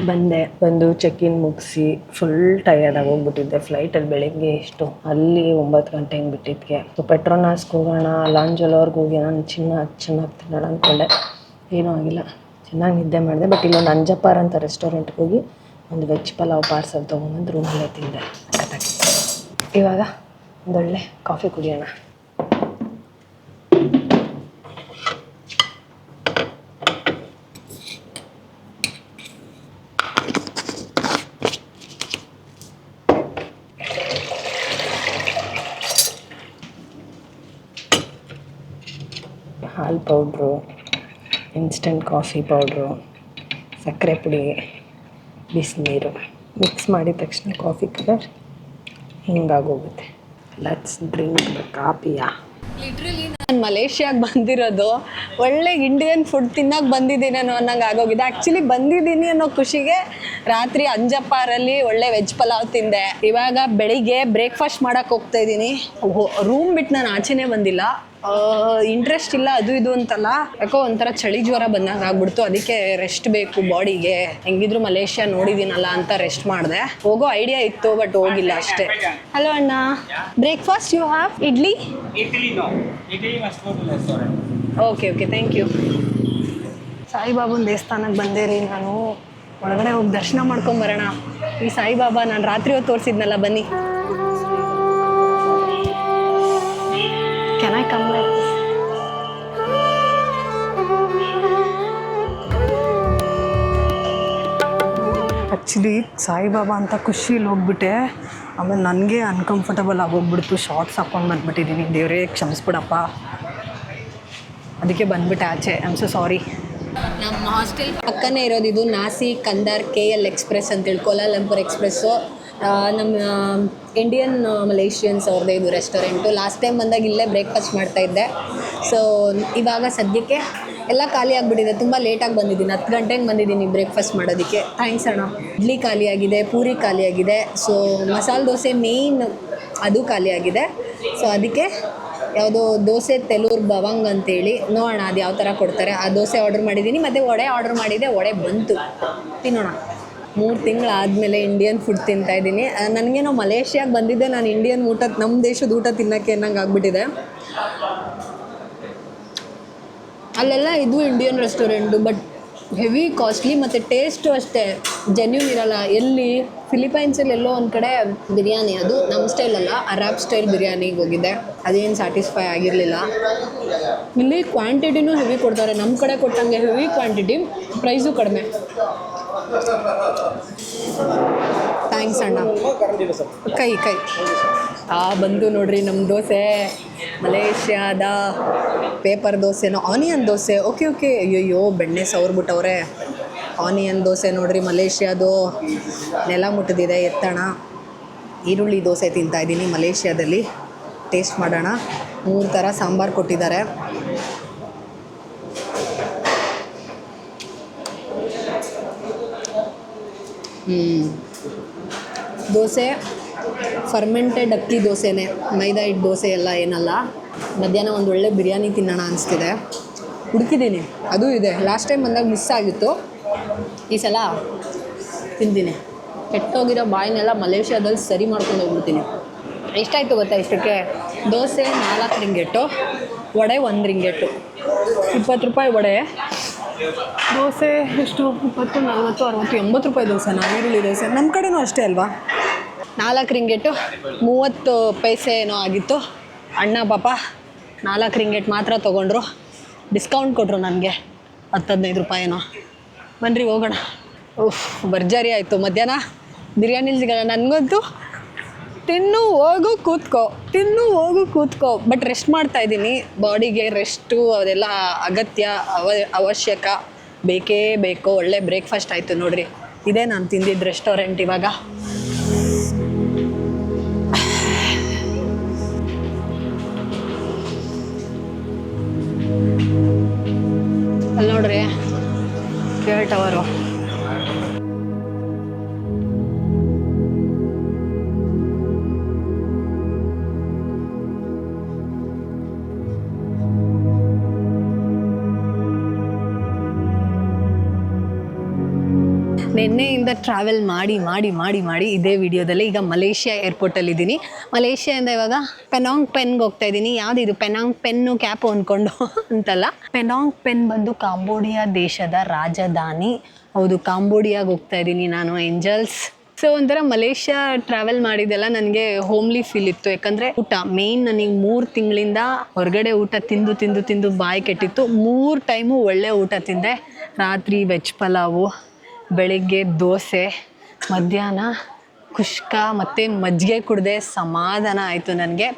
ಬಂದೆ, ಬಂದು ಚೆಕ್ ಇನ್ ಮುಗಿಸಿ ಫುಲ್ ಆಗಿ ಹೋಗ್ಬಿಟ್ಟಿದ್ದೆ. ಫ್ಲೈಟಲ್ಲಿ ಬೆಳಿಗ್ಗೆ ಎಷ್ಟು? ಅಲ್ಲಿ ಒಂಬತ್ತು ಗಂಟೆ ಹಿಂಗೆ ಬಿಟ್ಟಿದ್ಕೆ. ಸೊ ಪೆಟ್ರೋನಾಸ್ಗೆ ಹೋಗೋಣ ಲಾಂಜಲೋರ್ಗೆ ಹೋಗಿ ನಾನು ಚಿನ್ನ ಚೆನ್ನಾಗಿ ತಿನ್ನೋಣ ಅಂದ್ಕೊಂಡೆ ಏನೂ ಆಗಿಲ್ಲ. ಚೆನ್ನಾಗಿ ನಿದ್ದೆ ಮಾಡಿದೆ ಬಟ್ ಇಲ್ಲೊಂದು ಅಂಜಪ್ಪಾರ್ ಅಂತ ರೆಸ್ಟೋರೆಂಟ್ಗೆ ಹೋಗಿ ಒಂದು ವೆಜ್ ಪಲಾವ್ ಪಾರ್ಸಲ್ ತೊಗೊಂಡ್ಬಂದು ರೂಮಲ್ಲೇ ತಿಂದೆ. ಇವಾಗ ಒಂದೊಳ್ಳೆ ಕಾಫಿ ಕುಡಿಯೋಣ ಹಾಲು ಪೌಡ್ರು ಇನ್ಸ್ಟಂಟ್ ಕಾಫಿ ಪೌಡ್ರು ಸಕ್ಕರೆ ಪುಡಿ, ಬಿಸಿನೀರು ಮಿಕ್ಸ್ ಮಾಡಿದ ತಕ್ಷಣ ಕಾಫಿ ಕಲರ್ ಹಿಂಗಾಗೋಗುತ್ತೆ. ಲೆಟ್ಸ್ ಡ್ರಿಂಕ್ ದ ಕಾಫಿಯಾ. ಲಿಟ್ರಲಿ ನಾನು ಮಲೇಷ್ಯಾಗೆ ಬಂದಿರೋದು, ಒಳ್ಳೆ ಇಂಡಿಯನ್ ಫುಡ್ ತಿನ್ನೋಕೆ ಬಂದಿದ್ದೀನಿ ಅನ್ನೋ ಅನ್ನಂಗೆ ಆಗೋಗಿದೆ. ಆ್ಯಕ್ಚುಲಿ ಬಂದಿದ್ದೀನಿ ಅನ್ನೋ ಖುಷಿಗೆ ರಾತ್ರಿ ಅಂಜಪ್ಪಾರಲ್ಲಿ ಒಳ್ಳೆ ವೆಜ್ ಪಲಾವ್ ತಿಂದೆ. ಇವಾಗ ಬೆಳಿಗ್ಗೆ ಬ್ರೇಕ್ಫಾಸ್ಟ್ ಮಾಡೋಕೆ ಹೋಗ್ತಾ ಇದ್ದೀನಿ. ರೂಮ್ ಬಿಟ್ಟು ನಾನು ಆಚೆನೇ ಬಂದಿಲ್ಲ. ಇಂಟ್ರೆಸ್ಟ್ ಇಲ್ಲ ಅದು ಇದು ಅಂತಲ್ಲ. ಯಾಕೋ ಒಂಥರ ಚಳಿ ಜ್ವರ ಬಂದಾಗ ಆಗ್ಬಿಡ್ತು. ಅದಕ್ಕೆ ರೆಸ್ಟ್ ಬೇಕು ಬಾಡಿಗೆ ಹೆಂಗಿದ್ರು ಮಲೇಷ್ಯಾ ನೋಡಿದೀನಲ್ಲ ಅಂತ ರೆಸ್ಟ್ ಮಾಡಿದೆ. ಹೋಗೋ ಐಡಿಯಾ ಇತ್ತು ಬಟ್ ಹೋಗಿಲ್ಲ ಅಷ್ಟೇ. ಹಲೋ ಅಣ್ಣ. Breakfast you have idli. Okay okay thank you ಸಾಯಿಬಾಬನ ದೇವಸ್ಥಾನಕ್ಕೆ ಬಂದೆ ರೀ ನಾನು. ಒಳಗಡೆ ಹೋಗಿ ದರ್ಶನ ಮಾಡ್ಕೊಂಬರೋಣ ಈ ಸಾಯಿಬಾಬಾ ನಾನು ರಾತ್ರಿ ಹೊತ್ತು ತೋರಿಸಿದ್ನಲ್ಲ ಬನ್ನಿ. ಕೆನ ಕಮ್ ಆ್ಯಕ್ಚುಲಿ ಸಾಯಿಬಾಬಾ ಅಂತ ಖುಷಿಲಿ ಹೋಗ್ಬಿಟ್ಟೆ. ಆಮೇಲೆ ನನಗೆ ಅನ್ಕಂಫರ್ಟಬಲ್ ಆಗೋಗ್ಬಿಡ್ತು. ಶಾರ್ಟ್ಸ್ ಹಾಕ್ಕೊಂಡು ಬಂದ್ಬಿಟ್ಟಿದ್ದೀನಿ ದೇವರೇ ಕ್ಷಮಿಸ್ಬಿಡಪ್ಪ. ಅದಕ್ಕೆ ಬಂದ್ಬಿಟ್ಟೆ ಆಚೆ. ಐ ಆಮ್ ಸೊ ಸಾರಿ ನಮ್ಮ ಹಾಸ್ಟೆಲ್ ಪಕ್ಕನೇ ಇರೋದು ಇದು nasi kandar K L express ಅಂತೇಳಿ ಕೋಲಾಲಂಪುರ್ ಎಕ್ಸ್ಪ್ರೆಸ್ಸು. ನಮ್ಮ ಇಂಡಿಯನ್ ಮಲೇಷಿಯನ್ಸ್ ಅವ್ರದ್ದೇ ಇದು ರೆಸ್ಟೋರೆಂಟು ಲಾಸ್ಟ್ ಟೈಮ್ ಬಂದಾಗ ಇಲ್ಲೇ ಬ್ರೇಕ್ಫಾಸ್ಟ್ ಮಾಡ್ತಾ ಇದ್ದೆ. ಸೊ ಇವಾಗ ಸದ್ಯಕ್ಕೆ ಎಲ್ಲ ಖಾಲಿ ಆಗಿಬಿಟ್ಟಿದೆ. ತುಂಬ ಲೇಟಾಗಿ ಬಂದಿದ್ದೀನಿ. ಹತ್ತು ಗಂಟೆಗೆ ಬಂದಿದ್ದೀನಿ ಬ್ರೇಕ್ಫಾಸ್ಟ್ ಮಾಡೋದಕ್ಕೆ. ಥ್ಯಾಂಕ್ಸ್ ಅಣ್ಣ. ಇಡ್ಲಿ ಖಾಲಿಯಾಗಿದೆ ಪೂರಿ ಖಾಲಿಯಾಗಿದೆ ಸೊ ಮಸಾಲೆ ದೋಸೆ ಮೇಯ್ನ್ ಅದು ಖಾಲಿಯಾಗಿದೆ ಸೊ ಅದಕ್ಕೆ ಯಾವುದೋ ದೋಸೆ ತೆಲೂರ್ ಭವಂಗ್ ಅಂತೇಳಿ. ನೋಡೋಣ ಅದು ಯಾವ ಥರ ಕೊಡ್ತಾರೆ. ಆ ದೋಸೆ ಆರ್ಡ್ರ್ ಮಾಡಿದ್ದೀನಿ. ಮತ್ತು ವಡೆ ಆರ್ಡ್ರ್ ಮಾಡಿದೆ. ವಡೆ ಬಂತು. ತಿನ್ನೋಣ. ಮೂರು ತಿಂಗಳಾದಮೇಲೆ ಇಂಡಿಯನ್ ಫುಡ್ ತಿಂತಾ ಇದ್ದೀನಿ. ನನಗೇನೋ ಮಲೇಷ್ಯಾಗೆ ಬಂದಿದ್ದೆ. ನಾನು ಇಂಡಿಯನ್ ಊಟ ನಮ್ಮ ದೇಶದ ಊಟ ತಿನ್ನೋಕ್ಕೆ ಅನ್ನಂಗೆ ಆಗ್ಬಿಟ್ಟಿದೆ. ಅಲ್ಲೆಲ್ಲ ಇದು Indian restaurant but heavy costly ಮತ್ತು ಟೇಸ್ಟು ಅಷ್ಟೇ. ಜೆನ್ಯೂನ್ ಇರಲ್ಲ. ಎಲ್ಲಿ ಫಿಲಿಪೈನ್ಸಲ್ಲಿ ಎಲ್ಲೋ ಒಂದು ಕಡೆ ಬಿರಿಯಾನಿ. ಅದು ನಮ್ಮ ಸ್ಟೈಲ್ ಅಲ್ಲ. ಅರಾಬ್ ಸ್ಟೈಲ್ ಬಿರಿಯಾನಿಗೆ ಹೋಗಿದ್ದೆ. ಅದೇನು ಸ್ಯಾಟಿಸ್ಫೈ ಆಗಿರಲಿಲ್ಲ. ಇಲ್ಲಿ ಕ್ವಾಂಟಿಟಿನೂ ಹೆವಿ ಕೊಡ್ತಾರೆ. ನಮ್ಮ ಕಡೆ ಕೊಟ್ಟಂಗೆ ಹೆವಿ ಕ್ವಾಂಟಿಟಿ ಪ್ರೈಸು ಕಡಿಮೆ. ಥ್ಯಾಂಕ್ಸ್ ಅಣ್ಣ. ಕೈ ಕೈ. ಆ, ಬಂದು ನೋಡ್ರಿ ನಮ್ಮ ದೋಸೆ. ಮಲೇಷ್ಯಾದ ಪೇಪರ್ ದೋಸೆನೋ, ಆನಿಯನ್ ದೋಸೆ. Okay okay. ಅಯ್ಯೋ ಬೆಣ್ಣೆ ಸವರ್ಬಿಟ್ಟವ್ರೆ ಆನಿಯನ್ ದೋಸೆ ನೋಡ್ರಿ, ಮಲೇಷ್ಯಾದು ನೆಲ ಮುಟ್ಟಿದಿದೆ ಎತ್ತಣ. ಈರುಳ್ಳಿ ದೋಸೆ ತಿಂತಾ ಇದ್ದೀನಿ ಮಲೇಷ್ಯಾದಲ್ಲಿ. ಟೇಸ್ಟ್ ಮಾಡೋಣ. ಮೂರು ಥರ ಸಾಂಬಾರು ಕೊಟ್ಟಿದ್ದಾರೆ. ದೋಸೆ ಫರ್ಮೆಂಟೆಡ್ ಅಕ್ಕಿ ದೋಸೆನೇ, ಮೈದಾ ಹಿಟ್ಟು ದೋಸೆ ಎಲ್ಲ ಏನಲ್ಲ. ಮಧ್ಯಾಹ್ನ ಒಂದು ಒಳ್ಳೆ ಬಿರಿಯಾನಿ ತಿನ್ನೋಣ ಅನಿಸ್ತಿದೆ. ಹುಡುಕಿದ್ದೀನಿ, ಅದು ಇದೆ. ಲಾಸ್ಟ್ ಟೈಮ್ ಬಂದಾಗ ಮಿಸ್ ಆಗಿತ್ತು. ಈ ಸಲ ತಿಂತೀನಿ. ಕೆಟ್ಟೋಗಿರೋ ಬಾಯಿನೆಲ್ಲ ಮಲೇಷ್ಯಾದಲ್ಲಿ ಸರಿ ಮಾಡ್ಕೊಂಡು ಹೋಗ್ಬಿಡ್ತೀನಿ. ಎಷ್ಟಾಯಿತು ಗೊತ್ತಾ ಇಷ್ಟಕ್ಕೆ? ದೋಸೆ ನಾಲ್ಕು ರಿಂಗೆಟ್ಟು, ವಡೆ ಒಂದು ರಿಂಗೆಟ್ಟು. ಇಪ್ಪತ್ತು ರೂಪಾಯಿ ವಡೆ. ದೋಸೆ ಎಷ್ಟು? ಇಪ್ಪತ್ತು, ನಲ್ವತ್ತು, ಅರವತ್ತು, ಎಂಬತ್ತು ರೂಪಾಯಿ ದೋಸೆನಾ ಈರುಳ್ಳಿ ದೋಸೆ. ನಮ್ಮ ಕಡೆನೂ ಅಷ್ಟೇ ಅಲ್ವಾ? ನಾಲ್ಕು ರಿಂಗೆಟು ಮೂವತ್ತು ಪೈಸೆ ಏನೋ ಆಗಿತ್ತು. ಅಣ್ಣ, ಪಾಪ, ನಾಲ್ಕು ರಿಂಗೆಟ್ ಮಾತ್ರ ತೊಗೊಂಡ್ರು. ಡಿಸ್ಕೌಂಟ್ ಕೊಟ್ಟರು ನನಗೆ. ಹತ್ತು ಹದಿನೈದು ರೂಪಾಯಿನೋ ಬನ್ನಿರಿ ಹೋಗೋಣ. ಓಹ್ ಭರ್ಜರಿ ಆಯಿತು. ಮಧ್ಯಾಹ್ನ ಬಿರಿಯಾನಿ ಸಿಗೋಣ ನನಗಂತೂ. ತಿನ್ನು, ಹೋಗು, ಕೂತ್ಕೋ. ತಿನ್ನು, ಹೋಗು, ಕೂತ್ಕೋ. ಬಟ್ ರೆಸ್ಟ್ ಮಾಡ್ತಾ ಇದ್ದೀನಿ. ಬಾಡಿಗೆ ರೆಸ್ಟು ಅದೆಲ್ಲ ಅಗತ್ಯ, ಅವ, ಅವಶ್ಯಕ. ಬೇಕೇ ಬೇಕು. ಒಳ್ಳೆ ಬ್ರೇಕ್ಫಾಸ್ಟ್ ಆಯಿತು ನೋಡ್ರಿ. ಇದೇ ನಾನು ತಿಂದಿದ್ದು ರೆಸ್ಟೋರೆಂಟ್ ಇವಾಗ. ಅಲ್ಲಿ ನೋಡ್ರಿ ಕೇಳ್ ಟವರು ನಿನ್ನೆಯಿಂದ ಟ್ರಾವೆಲ್ ಮಾಡಿ ಮಾಡಿ ಮಾಡಿ ಮಾಡಿ ಇದೇ ವಿಡಿಯೋದಲ್ಲಿ ಈಗ ಮಲೇಷ್ಯಾ ಏರ್ಪೋರ್ಟಲ್ಲಿ ಇದ್ದೀನಿ ಮಲೇಷ್ಯಾದಿಂದ ಇವಾಗ ಪೆನಾಂಗ್ ಪೆನ್ಗೆ ಹೋಗ್ತಾ ಇದ್ದೀನಿ ಇದು? ಪೆನಾಂಗ್ ಪೆನ್ನು ಕ್ಯಾಪು ಅಂದ್ಕೊಂಡು ಅಂತಲ್ಲ. ಪೆನಾಂಗ್ ಪೆನ್ ಬಂದು ಕಾಂಬೋಡಿಯಾ ದೇಶದ ರಾಜಧಾನಿ. ಹೌದು, ಕಾಂಬೋಡಿಯಾಗೆ ಹೋಗ್ತಾ ಇದ್ದೀನಿ ನಾನು ಏಂಜಲ್ಸ್ ಸೊ ಒಂಥರ ಮಲೇಷ್ಯಾ ಟ್ರಾವೆಲ್ ಮಾಡಿದೆಲ್ಲ ನನಗೆ ಹೋಮ್ಲಿ ಫೀಲ್ ಇತ್ತು. ಯಾಕಂದರೆ ಊಟ ಮೇಯ್ನ್ ನನಗೆ ಮೂರು ತಿಂಗಳಿಂದ ಹೊರಗಡೆ ಊಟ ತಿಂದು ತಿಂದು ತಿಂದು ಬಾಯಿ ಕೆಟ್ಟಿತ್ತು. ಮೂರು ಟೈಮು ಒಳ್ಳೆ ಊಟ ತಿಂದೆ. ರಾತ್ರಿ ವೆಜ್ ಪಲಾವು. ಬೆಳಿಗ್ಗೆ ದೋಸೆ, ಮಧ್ಯಾಹ್ನ ಕುಷ್ಕ ಮತ್ತು ಮಜ್ಜಿಗೆ ಕುಡಿದೆ ಸಮಾಧಾನ ಆಯಿತು ನನಗೆ.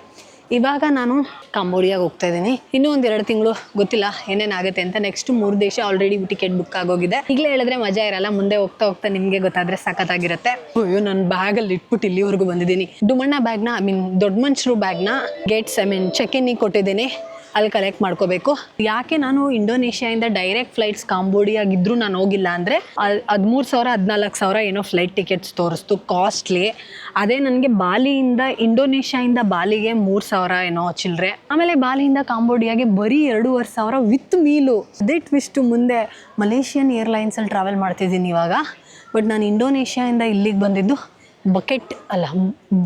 ಇವಾಗ ನಾನು ಕಾಂಬೋಡಿಯಾಗೆ ಹೋಗ್ತಾ ಇದ್ದೀನಿ. ಇನ್ನೂ ಒಂದು ಎರಡು ತಿಂಗಳು ಗೊತ್ತಿಲ್ಲ ಏನೇನಾಗುತ್ತೆ ಅಂತ ನೆಕ್ಸ್ಟ್ ಮೂರು ದೇಶ ಆಲ್ರೆಡಿ ಟಿಕೆಟ್ ಬುಕ್ ಆಗೋಗಿದೆ. ಈಗಲೇ ಹೇಳಿದ್ರೆ ಮಜಾ ಇರಲ್ಲ, ಮುಂದೆ ಹೋಗ್ತಾ ಹೋಗ್ತಾ ನಿಮಗೆ ಗೊತ್ತಾದರೆ ಸಖತ್ತಾಗಿರುತ್ತೆ. ಅಯ್ಯೋ ನನ್ನ ಬ್ಯಾಗಲ್ಲಿ ಇಟ್ಬಿಟ್ಟು ಇಲ್ಲಿವರೆಗೂ ಬಂದಿದ್ದೀನಿ. ಡುಮಣ್ಣ ಬ್ಯಾಗ್ನ, ಐ ಮೀನ್ ದೊಡ್ಡ ಮನುಷ್ಯರು ಬ್ಯಾಗ್ನ, ಗೇಟ್ಸ್, ಐ ಮೀನ್ ಚೆಕ್ ಇನ್ನಿಗೆ ಕೊಟ್ಟಿದ್ದೀನಿ. ಅಲ್ಲಿ ಕಲೆಕ್ಟ್ ಮಾಡ್ಕೋಬೇಕು. ಯಾಕೆ ನಾನು ಇಂಡೋನೇಷ್ಯಾಯಿಂದ ಡೈರೆಕ್ಟ್ ಫ್ಲೈಟ್ಸ್ ಕಾಂಬೋಡಿಯಾಗಿದ್ದರೂ ನಾನು ಹೋಗಿಲ್ಲ ಅಂದರೆ ಹದಿಮೂರು ಸಾವಿರ, ಹದಿನಾಲ್ಕು ಸಾವಿರ ಏನೋ ಫ್ಲೈಟ್ ಟಿಕೆಟ್ಸ್ ತೋರಿಸ್ತು ಕಾಸ್ಟ್ಲಿ ಅದೇ ನನಗೆ ಬಾಲಿಯಿಂದ, ಇಂಡೋನೇಷ್ಯಾಯಿಂದ ಬಾಲಿಗೆ ಮೂರು ಸಾವಿರ ಏನೋ ಚಿಲ್ಲರೆ ಆಮೇಲೆ ಬಾಲಿಯಿಂದ ಕಾಂಬೋಡಿಯಾಗೆ ಬರೀ ಎರಡೂವರೆ ಸಾವಿರ ವಿತ್ ಮೀಲು. ಅದೇ ಟ್ವಿಸ್ಟು ಮುಂದೆ ಮಲೇಷಿಯನ್ ಏರ್ಲೈನ್ಸಲ್ಲಿ ಟ್ರಾವೆಲ್ ಮಾಡ್ತಿದ್ದೀನಿ ಇವಾಗ. ಬಟ್ ನಾನು ಇಂಡೋನೇಷ್ಯಾಯಿಂದ ಇಲ್ಲಿಗೆ ಬಂದಿದ್ದು ಬಕೆಟ್ ಅಲ್ಲ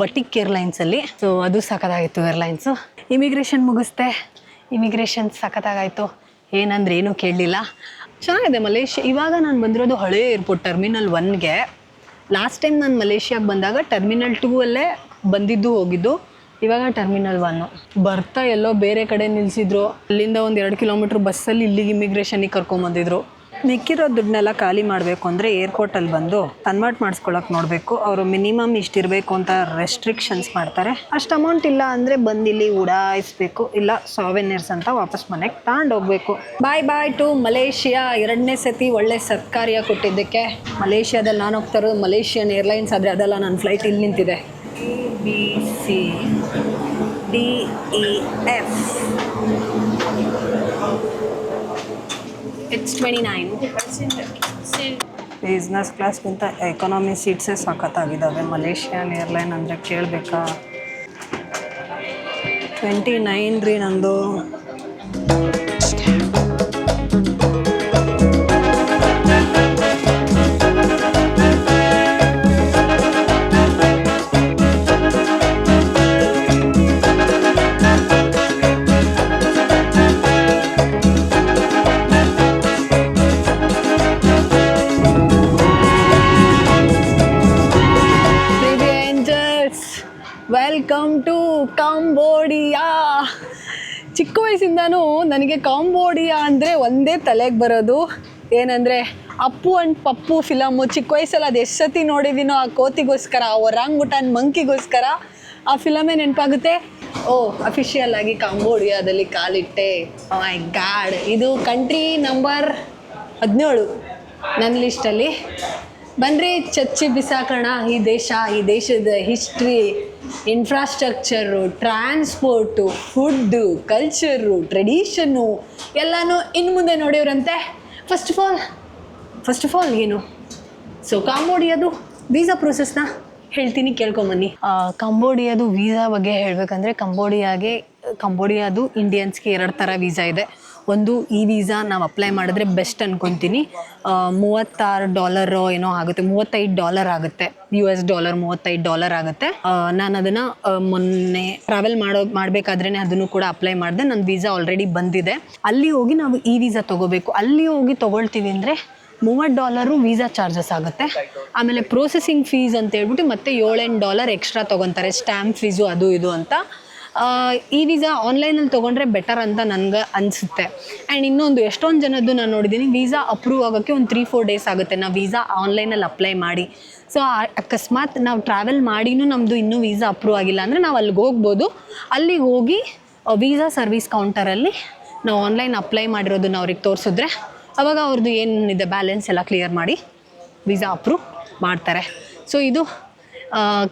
ಬಟಿಕ್ ಏರ್ಲೈನ್ಸಲ್ಲಿ ಸೊ ಅದು ಸಖತ್ತಾಗಿತ್ತು ಏರ್ಲೈನ್ಸು ಇಮಿಗ್ರೇಷನ್ ಮುಗಿಸ್ದೆ. ಇಮಿಗ್ರೇಷನ್ ಸಖತ್ತಾಗಾಯಿತು. ಏನಂದ್ರೆ ಏನೂ ಕೇಳಲಿಲ್ಲ. ಚೆನ್ನಾಗಿದೆ ಮಲೇಷ್ಯಾ. ಇವಾಗ ನಾನು ಬಂದಿರೋದು ಹಳೆ ಏರ್ಪೋರ್ಟ್ ಟರ್ಮಿನಲ್ ಒನ್ಗೆ ಲಾಸ್ಟ್ ಟೈಮ್ ನಾನು ಮಲೇಷ್ಯಾಗೆ ಬಂದಾಗ ಟರ್ಮಿನಲ್ ಟೂ ಅಲ್ಲೇ ಬಂದಿದ್ದು ಹೋಗಿದ್ದು. ಇವಾಗ ಟರ್ಮಿನಲ್ ಒನ್ನು ಬರ್ತಾ ಎಲ್ಲೋ ಬೇರೆ ಕಡೆ ನಿಲ್ಲಿಸಿದ್ರು ಅಲ್ಲಿಂದ ಒಂದು ಎರಡು ಕಿಲೋಮೀಟ್ರ್ ಬಸ್ಸಲ್ಲಿ ಇಲ್ಲಿಗೆ ಇಮಿಗ್ರೇಷನಿಗೆ ಕರ್ಕೊಂಬಂದಿದ್ರು ಮಿಕ್ಕಿರೋ ದುಡ್ಡನ್ನೆಲ್ಲ ಖಾಲಿ ಮಾಡಬೇಕು ಅಂದರೆ ಏರ್ಪೋರ್ಟಲ್ಲಿ ಬಂದು ಕನ್ವರ್ಟ್ ಮಾಡಿಸ್ಕೊಳಕ್ಕೆ ನೋಡಬೇಕು. ಅವರು ಮಿನಿಮಮ್ ಇಷ್ಟಿರಬೇಕು ಅಂತ ರೆಸ್ಟ್ರಿಕ್ಷನ್ಸ್ ಮಾಡ್ತಾರೆ. ಅಷ್ಟು ಅಮೌಂಟ್ ಇಲ್ಲ ಅಂದರೆ ಇಲ್ಲಿ ಉಡಾಯಿಸ್ಬೇಕು. ಇಲ್ಲ ಸಾವೆನಿಯರ್ಸ್ ಅಂತ ವಾಪಸ್ ಮನೆಗೆ ತಗೊಂಡು ಹೋಗ್ಬೇಕು ಬಾಯ್ ಬಾಯ್ ಟು ಮಲೇಷಿಯಾ ಎರಡನೇ ಸತಿ ಒಳ್ಳೆ ಸತ್ಕಾರ್ಯ ಕೊಟ್ಟಿದ್ದಕ್ಕೆ. ಮಲೇಷಿಯಾದಲ್ಲಿ ನಾನು ಹೋಗ್ತಾ ಇರೋದು ಮಲೇಷಿಯನ್ ಏರ್ಲೈನ್ಸ್ ಆದರೆ ಅದೆಲ್ಲ ನನ್ನ ಫ್ಲೈಟ್ ಇಲ್ಲಿ ನಿಂತಿದೆ. B C D E F twenty nine business ಕ್ಲಾಸ್ಗಿಂತ economy ಸೀಟ್ಸೇ ಸಖತ್ತಾಗಿದ್ದಾವೆ ಮಲೇಷಿಯನ್ ಏರ್ಲೈನ್ ಅಂದರೆ ಕೇಳಬೇಕಾ? ಟ್ವೆಂಟಿ ನೈನ್ ರೀ ನಂದು. ಚಿಕ್ಕ ನನಗೆ ಕಾಂಬೋಡಿಯಾ ಅಂದರೆ ಒಂದೇ ತಲೆಗೆ ಬರೋದು. ಏನಂದರೆ ಅಪ್ಪು ಆ್ಯಂಡ್ ಪಪ್ಪು ಫಿಲಮ್ಮು ಚಿಕ್ಕ ವಯಸ್ಸಲ್ಲಿ ಅದು ಎಷ್ಟು ಸತಿ ನೋಡಿದ್ದೀನೋ ಆ ಕೋತಿಗೋಸ್ಕರ, ಆ ಒರಾಂಗುಟಾನ್ ಮಂಕಿಗೋಸ್ಕರ ಆ ಫಿಲಮೇ ನೆನಪಾಗುತ್ತೆ. ಓ ಅಫಿಷಿಯಲ್ ಆಗಿ ಕಾಂಬೋಡಿಯಾದಲ್ಲಿ ಕಾಲಿಟ್ಟೆ. ಮೈ ಗಾಡ್ ಇದು ಕಂಟ್ರಿ ನಂಬರ್ ಹದಿನೇಳು ನನ್ನ ಲಿಸ್ಟಲ್ಲಿ ಬನ್ರಿ ಚಚ್ಚಿ ಬಿಸಾಕೋಣ. ಈ ದೇಶ, ಈ ದೇಶದ history infrastructure transport food culture tradition ಎಲ್ಲನೂ ಇನ್ನು ಮುಂದೆ ನೋಡಿವ್ರಂತೆ. First of all first of all ಏನು? ಸೊ ಕಾಂಬೋಡಿಯಾದು ವೀಸಾ ಪ್ರೊಸೆಸ್ನ ಹೇಳ್ತೀನಿ, ಕೇಳ್ಕೊಂಬನ್ನಿ. ಕಂಬೋಡಿಯಾದು ವೀಸಾ ಬಗ್ಗೆ ಹೇಳಬೇಕಂದ್ರೆ ಕಂಬೋಡಿಯಾಗೆ ಕಂಬೋಡಿಯಾದು ಇಂಡಿಯನ್ಸ್ಗೆ ಎರಡು ಥರ ವೀಸಾ ಇದೆ. ಒಂದು ಈ ವೀಸಾ ನಾವು ಅಪ್ಲೈ ಮಾಡಿದ್ರೆ ಬೆಸ್ಟ್ ಅನ್ಕೊತೀನಿ. ಆ, ಮೂವತ್ತಾರು ಡಾಲರ್ ಏನೋ ಆಗುತ್ತೆ. ಮೂವತ್ತೈದು ಡಾಲರ್ ಆಗುತ್ತೆ. ಯು ಎಸ್ ಡಾಲರ್ ಮೂವತ್ತೈದು ಡಾಲರ್ ಆಗುತ್ತೆ. ನಾನು ಅದನ್ನು ಮೊನ್ನೆ ಟ್ರಾವೆಲ್ ಮಾಡೋ ಮಾಡಬೇಕಾದ್ರೇ ಅದನ್ನು ಕೂಡ ಅಪ್ಲೈ ಮಾಡಿದೆ. ನನ್ನ ವೀಸಾ ಆಲ್ರೆಡಿ ಬಂದಿದೆ. ಅಲ್ಲಿ ಹೋಗಿ ನಾವು ಈ ವೀಸಾ ತೊಗೋಬೇಕು. ಅಲ್ಲಿ ಹೋಗಿ ತೊಗೊಳ್ತೀವಿ ಅಂದರೆ ಮೂವತ್ತು ಡಾಲರು ವೀಸಾ ಚಾರ್ಜಸ್ ಆಗುತ್ತೆ. ಆಮೇಲೆ ಪ್ರೊಸೆಸಿಂಗ್ ಫೀಸ್ ಅಂತ ಹೇಳ್ಬಿಟ್ಟು ಮತ್ತೆ ಏಳೆಂಟು ಡಾಲರ್ ಎಕ್ಸ್ಟ್ರಾ ತೊಗೊತಾರೆ. ಸ್ಟ್ಯಾಂಪ್ ಫೀಸು ಅದು ಇದು ಅಂತ. ಈ ವೀಸಾ ಆನ್ಲೈನಲ್ಲಿ ತೊಗೊಂಡ್ರೆ ಬೆಟರ್ ಅಂತ ನನಗೆ ಅನಿಸುತ್ತೆ. ಆ್ಯಂಡ್ ಇನ್ನೊಂದು, ಎಷ್ಟೊಂದು ಜನದ್ದು ನಾನು ನೋಡಿದ್ದೀನಿ ವೀಸಾ ಅಪ್ರೂವ್ ಆಗೋಕ್ಕೆ ಒಂದು ತ್ರೀ ಫೋರ್ ಡೇಸ್ ಆಗುತ್ತೆ. ನಾವು ವೀಸಾ ಆನ್ಲೈನಲ್ಲಿ ಅಪ್ಲೈ ಮಾಡಿ. ಸೊ ಅಕಸ್ಮಾತ್ ನಾವು ಟ್ರಾವೆಲ್ ಮಾಡಿನೂ ನಮ್ಮದು ಇನ್ನೂ ವೀಸಾ ಅಪ್ರೂವ್ ಆಗಿಲ್ಲ ಅಂದರೆ ನಾವು ಅಲ್ಲಿಗೆ ಹೋಗ್ಬೋದು. ಅಲ್ಲಿಗೆ ಹೋಗಿ ವೀಸಾ ಸರ್ವಿಸ್ ಕೌಂಟರಲ್ಲಿ ನಾವು ಆನ್ಲೈನ್ ಅಪ್ಲೈ ಮಾಡಿರೋದನ್ನ ಅವ್ರಿಗೆ ತೋರಿಸಿದ್ರೆ, ಅವಾಗ ಅವ್ರದ್ದು ಏನಿದೆ ಬ್ಯಾಲೆನ್ಸ್ ಎಲ್ಲ ಕ್ಲಿಯರ್ ಮಾಡಿ ವೀಸಾ ಅಪ್ರೂವ್ ಮಾಡ್ತಾರೆ. ಸೊ ಇದು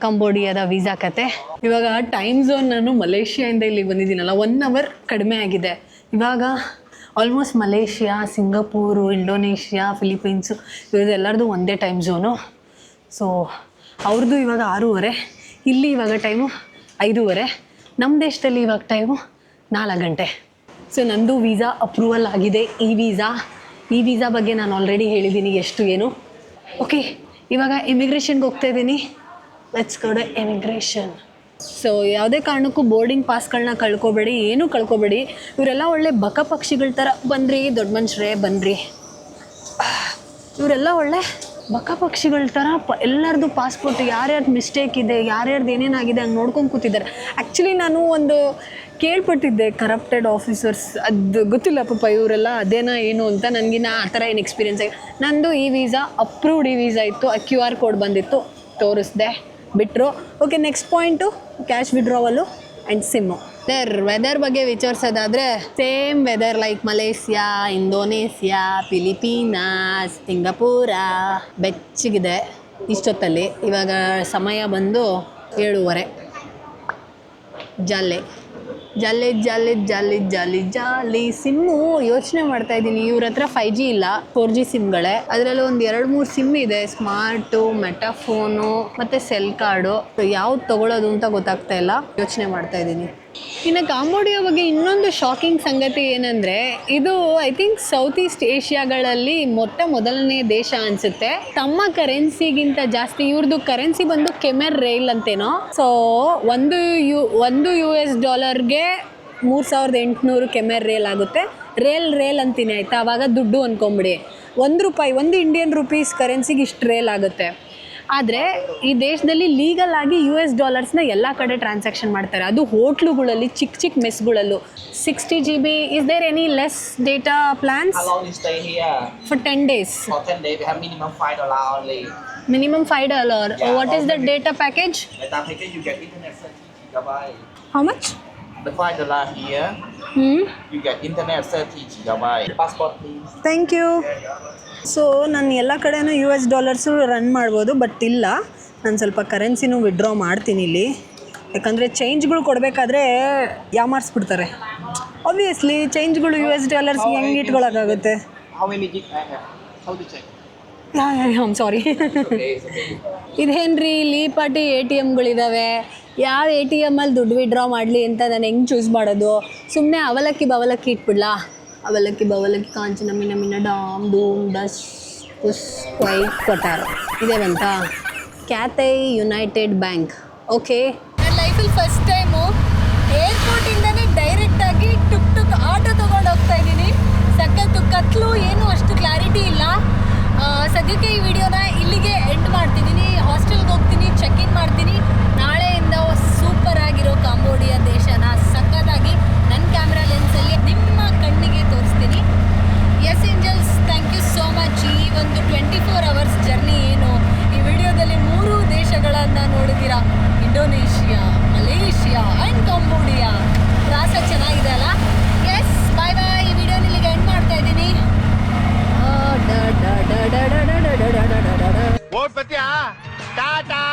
ಕಂಬೋಡಿಯಾದ ವೀಸಾ ಕತೆ. ಇವಾಗ ಟೈಮ್ ಝೋನ್ ನಾನು ಮಲೇಷಿಯಾಯಿಂದ ಇಲ್ಲಿಗೆ ಬಂದಿದ್ದೀನಲ್ಲ ಒನ್ ಅವರ್ ಕಡಿಮೆ ಆಗಿದೆ. ಇವಾಗ almost Malaysia, Singapore, Indonesia Philippines ಇವ್ರದ್ದೆಲ್ಲರದು ಒಂದೇ ಟೈಮ್ ಝೋನು ಸೊ ಅವ್ರದ್ದು ಇವಾಗ ಆರೂವರೆ, ಇಲ್ಲಿ ಇವಾಗ ಟೈಮು ಐದೂವರೆ ನಮ್ಮ ದೇಶದಲ್ಲಿ ಇವಾಗ ಟೈಮು ನಾಲ್ಕು ಗಂಟೆ. ಸೊ ನಂದು ವೀಸಾ ಅಪ್ರೂವಲ್ ಆಗಿದೆ, ಈ ವೀಸಾ ಈ ವೀಸಾ ಬಗ್ಗೆ ನಾನು ಆಲ್ರೆಡಿ ಹೇಳಿದ್ದೀನಿ, ಎಷ್ಟು, ಏನು. ಓಕೆ ಇವಾಗ ಇಮಿಗ್ರೇಷನ್ಗೆ ಹೋಗ್ತಾ ಇದ್ದೀನಿ. Let's go to immigration so ಯಾವುದೇ ಕಾರಣಕ್ಕೂ ಬೋರ್ಡಿಂಗ್ ಪಾಸ್ಗಳನ್ನ ಕಳ್ಕೊಬೇಡಿ, ಏನೂ ಕಳ್ಕೊಬೇಡಿ. ಇವರೆಲ್ಲ ಒಳ್ಳೆ ಬಕ ಪಕ್ಷಿಗಳ ಥರ ಬನ್ರಿ ದೊಡ್ಡ ಮನುಷ್ಯರೇ ಬನ್ರಿ ಇವರೆಲ್ಲ ಒಳ್ಳೆ ಬಕ ಪಕ್ಷಿಗಳ ಥರ ಪ, ಎಲ್ಲರದು ಪಾಸ್ಪೋರ್ಟ್ ಯಾರ್ಯಾರ್ದು ಮಿಸ್ಟೇಕ್ ಇದೆ, ಯಾರ್ಯಾರ್ದು ಏನೇನಾಗಿದೆ ಹಂಗೆ ನೋಡ್ಕೊಂಡು ಕೂತಿದ್ದಾರೆ. ಆ್ಯಕ್ಚುಲಿ ನಾನು ಒಂದು ಕೇಳ್ಪಟ್ಟಿದ್ದೆ ಕರಪ್ಟೆಡ್ ಆಫೀಸರ್ಸ್ ಅದು ಗೊತ್ತಿಲ್ಲ ಪಾಪ ಇವರೆಲ್ಲ ಅದೇನಾ ಏನು ಅಂತ ನನಗಿನ್ನ ಆ ಥರ ಏನು ಎಕ್ಸ್ಪೀರಿಯನ್ಸ್ ಆಗಿ ನಂದು ಈ ವೀಸಾ ಅಪ್ರೂವ್ಡ್ ಈ ವೀಸಾ ಇತ್ತು, ಆ ಕ್ಯೂ ಆರ್ ಕೋಡ್ ಬಂದಿತ್ತು, ತೋರಿಸ್ದೆ. ಬಿಟ್ಟರು okay next point cash withdrawal and SIM weather weather ಬಗ್ಗೆ ವಿಚಾರಿಸೋದಾದರೆ same weather like Malaysia Indonesia Philippines Singapore ಬೆಚ್ಚಗಿದೆ ಇಷ್ಟೊತ್ತಲ್ಲಿ. ಇವಾಗ ಸಮಯ ಬಂದು ಏಳುವರೆ. ಜಾಲೆ ಜಾಲೆ ಜಾಲಿ ಜಾಲಿ ಜಾಲಿ ಜಾಲಿ ಸಿಮ್ಮು ಯೋಚನೆ ಮಾಡ್ತಾ ಇದ್ದೀನಿ. ಇವ್ರ ಹತ್ರ ಫೈವ್ ಜಿ ಇಲ್ಲ ಫೋರ್ ಜಿ ಸಿಮ್ಗಳೇ ಅದರಲ್ಲಿ ಒಂದು ಎರಡು ಮೂರು ಸಿಮ್ ಇದೆ. ಸ್ಮಾರ್ಟು ಮೆಟಾಫೋನು ಮತ್ತು ಸೆಲ್ ಕಾರ್ಡು ಯಾವ್ದು ತಗೊಳ್ಳೋದು ಅಂತ ಗೊತ್ತಾಗ್ತಾ ಇಲ್ಲ. ಯೋಚನೆ ಮಾಡ್ತಾ ಇದ್ದೀನಿ. ಇನ್ನು ಕಾಂಬೋಡಿಯಾ ಬಗ್ಗೆ ಇನ್ನೊಂದು ಶಾಕಿಂಗ್ ಸಂಗತಿ ಏನಂದರೆ, ಇದು ಐ ಥಿಂಕ್ ಸೌತ್ ಈಸ್ಟ್ ಏಷ್ಯಾಗಳಲ್ಲಿ ಮೊಟ್ಟ ಮೊದಲನೇ ದೇಶ ಅನಿಸುತ್ತೆ. ತಮ್ಮ ಕರೆನ್ಸಿಗಿಂತ ಜಾಸ್ತಿ ಇವ್ರದ್ದು ಕರೆನ್ಸಿ ಬಂದು ಕೆಮೆರ್ ರೈಲ್ ಅಂತೇನೋ. ಸೊ ಒಂದು ಯು ಒಂದು ಯು ಎಸ್ ಡಾಲರ್ಗೆ ಮೂರು ಸಾವಿರದ ಎಂಟುನೂರು ಕೆಮೆರ್ ರೇಲ್ ಆಗುತ್ತೆ. ರೇಲ್ ರೇಲ್ ಅಂತೀನಿ ಆಯಿತಾ? ಆವಾಗ ದುಡ್ಡು ಅಂದ್ಕೊಂಬಿಡಿ ಒಂದು ರೂಪಾಯಿ, ಒಂದು ಇಂಡಿಯನ್ ರುಪೀಸ್ ಕರೆನ್ಸಿಗೆ ಇಷ್ಟು ರೇಲ್ ಆಗುತ್ತೆ. ಆದರೆ ಈ ದೇಶದಲ್ಲಿ ಲೀಗಲ್ ಆಗಿ ಯು ಎಸ್ ಡಾಲರ್ಸ್ನ ಎಲ್ಲ ಕಡೆ ಟ್ರಾನ್ಸಾಕ್ಷನ್ ಮಾಡ್ತಾರೆ ಅದು ಹೋಟ್ಲುಗಳಲ್ಲಿ ಚಿಕ್ಕ ಚಿಕ್ಕ ಮೆಸ್ಗಳಲ್ಲೂ sixty G B is there any less data plans you for ten days For 10 days, we have minimum $5 only. Minimum five dollar what is the. Data package Data package, you get internet 30 gigabyte. How much The five dollar here, Hmm? you get internet 30 gigabyte. Passport, please. Thank you so ನಾನು ಎಲ್ಲ ಕಡೆನೂ U S dollars run ಮಾಡ್ಬೋದು but ಇಲ್ಲ. ನಾನು ಸ್ವಲ್ಪ ಕರೆನ್ಸಿನೂ withdraw ಮಾಡ್ತೀನಿ ಇಲ್ಲಿ. ಯಾಕಂದರೆ ಚೇಂಜ್ಗಳು ಕೊಡಬೇಕಾದ್ರೆ ಯಾಮಾರಿಸ್ಬಿಡ್ತಾರೆ. ಆಬ್ವಿಯಸ್ಲಿ ಚೇಂಜ್ಗಳು ಯು ಎಸ್ ಡಾಲರ್ಸ್ ಹೆಂಗೆ ಇಟ್ಕೊಳ್ಳೋಕ್ಕಾಗುತ್ತೆ ಹಾಂ many gig I have? How to check? ಹಮ್ ಸಾರಿ ಇದು ಏನು ರೀ ಇದೇನ್ರಿ ಇಲ್ಲಿ ಪಾಟಿ ಎ ಟಿ ಎಮ್ಗಳಿದ್ದಾವೆ ಯಾವ ಎ ಟಿ ಎಮ್ಮಲ್ಲಿ ದುಡ್ಡು ವಿಡ್ರಾ ಮಾಡಲಿ ಅಂತ ನಾನು ಹೆಂಗೆ ಚೂಸ್ ಮಾಡೋದು? ಸುಮ್ಮನೆ ಅವಲಕ್ಕಿ ಬವಲಕ್ಕಿ ಇಟ್ಬಿಡ್ಲಾ? ಅವಲಕ್ಕಿ, ಬವಲಕ್ಕಿ, ಕಾಂಚನ, ಮಿನ ಮಿನ, ಡಾಮ್, ಡೂಮ್ ಡಸ್ ಪುಸ್ ಕ್ವೈ ಕೊಟ್ಟಾರ. ಇದೇವಂತ? ಕ್ಯಾತೆ ಯುನೈಟೆಡ್ ಬ್ಯಾಂಕ್. ಓಕೆ. ನನ್ನ ಲೈಫಲ್ಲಿ ಫಸ್ಟ್ ಟೈಮು ಏರ್ಪೋರ್ಟಿಂದನೇ ಡೈರೆಕ್ಟಾಗಿ ಟುಕ್ ಟುಕ್ ಆಟೋ ತೊಗೊಂಡು ಹೋಗ್ತಾ ಇದ್ದೀನಿ. ಸಕ್ಕತ್ತು ಕತ್ಲು, ಏನು ಅಷ್ಟು ಕ್ಲಾರಿಟಿ ಇಲ್ಲ. ಸದ್ಯಕ್ಕೆ ಈ ವಿಡಿಯೋನ ಇಲ್ಲಿಗೆ ಎಂಡ್ ಮಾಡ್ತಿದ್ದೀನಿ. ಹಾಸ್ಟೆಲ್ಗೆ ಹೋಗ್ತೀನಿ ಚೆಕ್ ಇನ್ ಮಾಡ್ತೀನಿ. ನಾಳೆಯಿಂದ ಸೂಪರ್ ಆಗಿರೋ ಕಾಂಬೋಡಿಯಾ ದೇಶನ ಸೋ ಮಚ್ ಈ ಒಂದು ಟ್ವೆಂಟಿ ಫೋರ್ ಅವರ್ಸ್ ಜರ್ನಿ ಏನು ಈ ವಿಡಿಯೋದಲ್ಲಿ ಮೂರು ದೇಶಗಳನ್ನು ನೋಡಿದ್ದೀರಾ ಇಂಡೋನೇಷಿಯಾ ಮಲೇಷಿಯಾ ಆ್ಯಂಡ್ ಕಾಂಬೋಡಿಯಾ ಪ್ರಾಸ ಚೆನ್ನಾಗಿದೆ ಅಲ್ಲ ಎಸ್ ಬಾಯ್ ಬಾಯ್ ಈ ವಿಡಿಯೋ ಇಲ್ಲಿಗೆ ಎಂಡ್ ಮಾಡ್ತಾ ಇದ್ದೀನಿ ಟಾಟಾ